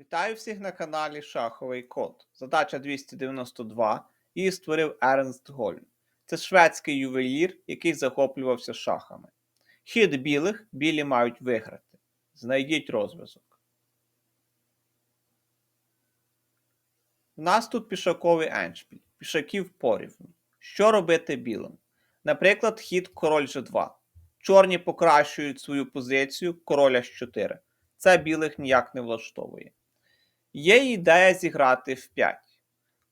Вітаю всіх на каналі Шаховий Код. Задача 292. Її створив Ернст Гольм. Це шведський ювелір, який захоплювався шахами. Хід білих білі мають виграти. Знайдіть розв'язок. У нас тут пішаковий еншпіль. Пішаків порівну. Що робити білим? Наприклад, хід король G2. Чорні покращують свою позицію короля з 4. Це білих ніяк не влаштовує. Є ідея зіграти в 5.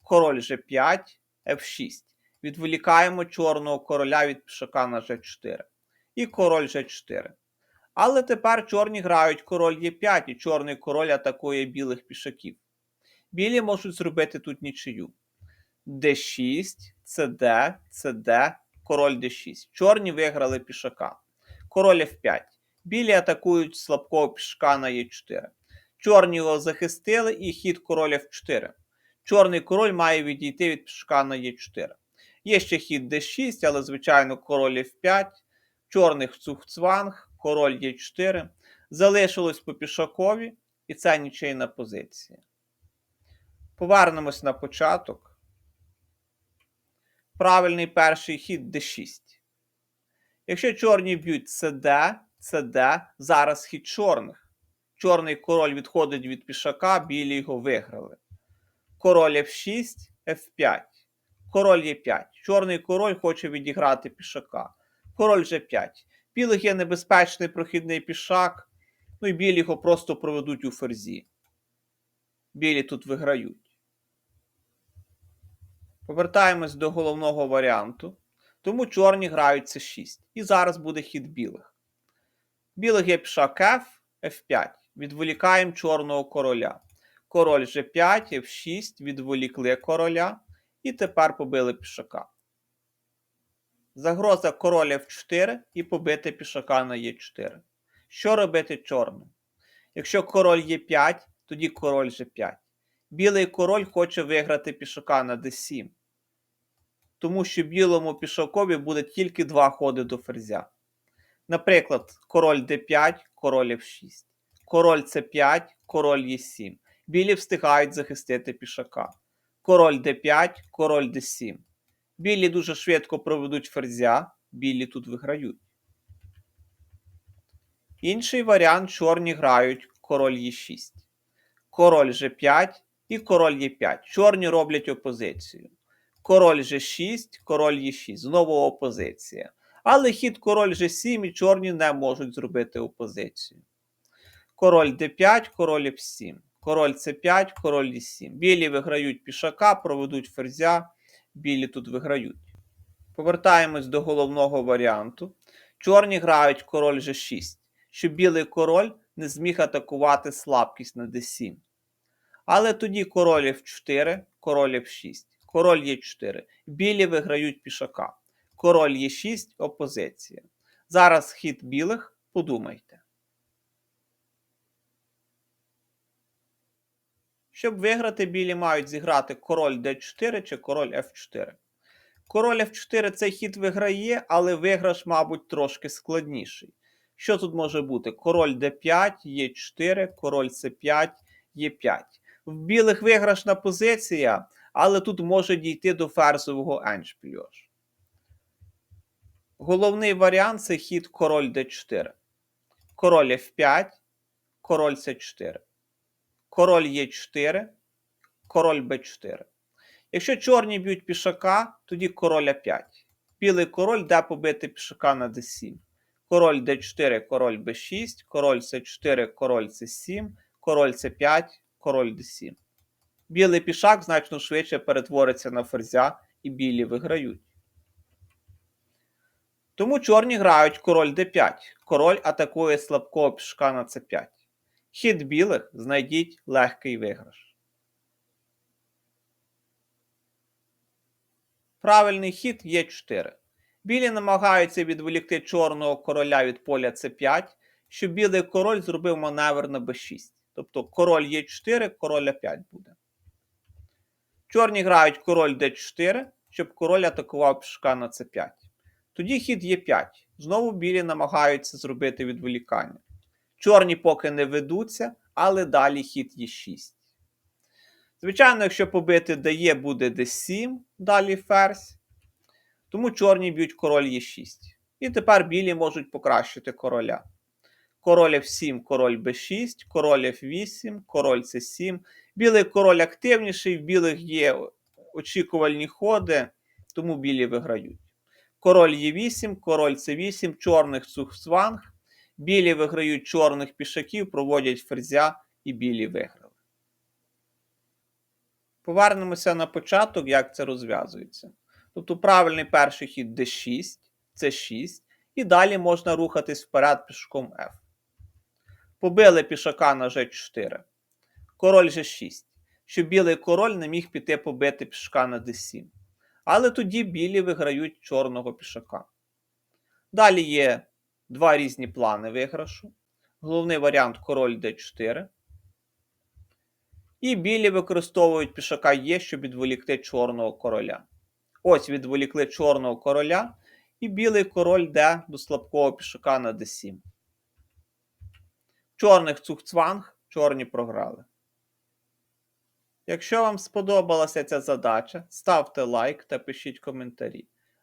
Король G5, F6. Відволікаємо чорного короля від пішака на G4. І король G4. Але тепер чорні грають король Е5 і чорний король атакує білих пішаків. Білі можуть зробити тут нічию. D6, CD, CD, король D6. Чорні виграли пішака. Король F5. Білі атакують слабкого пішака на Е4. Чорні його захистили і хід короля в 4. Чорний король має відійти від пішка на Е4. Є ще хід d6, але, звичайно, король F5, чорних цухцванг, король Е4. Залишилось по пішакові, і це нічийна позиція. Повернемось на початок. Правильний перший хід d6. Якщо чорні б'ють CD, CD, зараз хід чорних. Чорний король відходить від пішака, білі його виграли. Король F6, F5. Король Е5. Чорний король хоче відіграти пішака. Король G5. Білих є небезпечний прохідний пішак. Ну і білі його просто проведуть у ферзі. Білі тут виграють. Повертаємось до головного варіанту. Тому чорні грають c6. І зараз буде хід білих. Білих є пішак F, F5. Відволікаємо чорного короля. Король G5, F6, відволікли короля. І тепер побили пішака. Загроза короля F4 і побити пішака на Е4. Що робити чорним? Якщо король Е5, тоді король G5. Білий король хоче виграти пішака на d7. Тому що білому пішакові буде тільки два ходи до ферзя. Наприклад, король d5, король f6. Король c5, король e7. Білі встигають захистити пішака. Король d5, король d7. Білі дуже швидко проведуть ферзя, білі тут виграють. Інший варіант чорні грають король e6. Король g5 і король e5. Чорні роблять опозицію. Король g6, король e6. Знову опозиція. Але хід король g7 і чорні не можуть зробити опозицію. Король d5, король f7. Король c5, король d7. Білі виграють пішака, проведуть ферзя. Білі тут виграють. Повертаємось до головного варіанту. Чорні грають король g6, щоб білий король не зміг атакувати слабкість на d7. Але тоді король f4, король f6, король e4. Білі виграють пішака. Король Е6 опозиція. Зараз хід білих, подумайте. Щоб виграти, білі мають зіграти король d4 чи король f4. Король f4 цей хід виграє, але виграш, мабуть, трошки складніший. Що тут може бути? Король d5, e4, король c5, e5. В білих виграшна позиція, але тут може дійти до ферзового еншпільош. Головний варіант це хід король d4. Король f5, король c4. Король e4, король b4. Якщо чорні б'ють пішака, тоді король a5. Білий король де побити пішака на d7. Король d4, король b6, король c4, король c7, король c5, король d7. Білий пішак значно швидше перетвориться на ферзя, і білі виграють. Тому чорні грають король d5. Король атакує слабкого пішка на c5. Хід білих знайдіть легкий виграш. Правильний хід є 4. Білі намагаються відволікти чорного короля від поля c5, щоб білий король зробив маневр на b6. Тобто король Е4, король А5 буде. Чорні грають король d4, щоб король атакував пішка на c5. Тоді хід Е5. Знову білі намагаються зробити відволікання. Чорні поки не ведуться, але далі хід Е6. Звичайно, якщо побити дає, буде d7, далі ферзь. Тому чорні б'ють король Е6. І тепер білі можуть покращити короля. Король F7, король b6, король F8, король c7. Білий король активніший, в білих є очікувальні ходи, тому білі виграють. Король Е8, король С8, чорних цухцванг. Білі виграють чорних пішаків, проводять ферзя і білі виграли. Повернемося на початок, як це розв'язується. Тобто правильний перший хід d6, c6, і далі можна рухатись вперед пішком F. Побили пішака на G4. Король G6. Щоб білий король не міг піти побити пішака на D7. Але тоді білі виграють чорного пішака. Далі є два різні плани виграшу. Головний варіант король d4. І білі використовують пішака Е, щоб відволікти чорного короля. Ось відволікли чорного короля, і білий король йде до слабкого пішака на d7. Чорних цухцванг, чорні програли. Якщо вам сподобалася ця задача, ставте лайк та пишіть коментарі.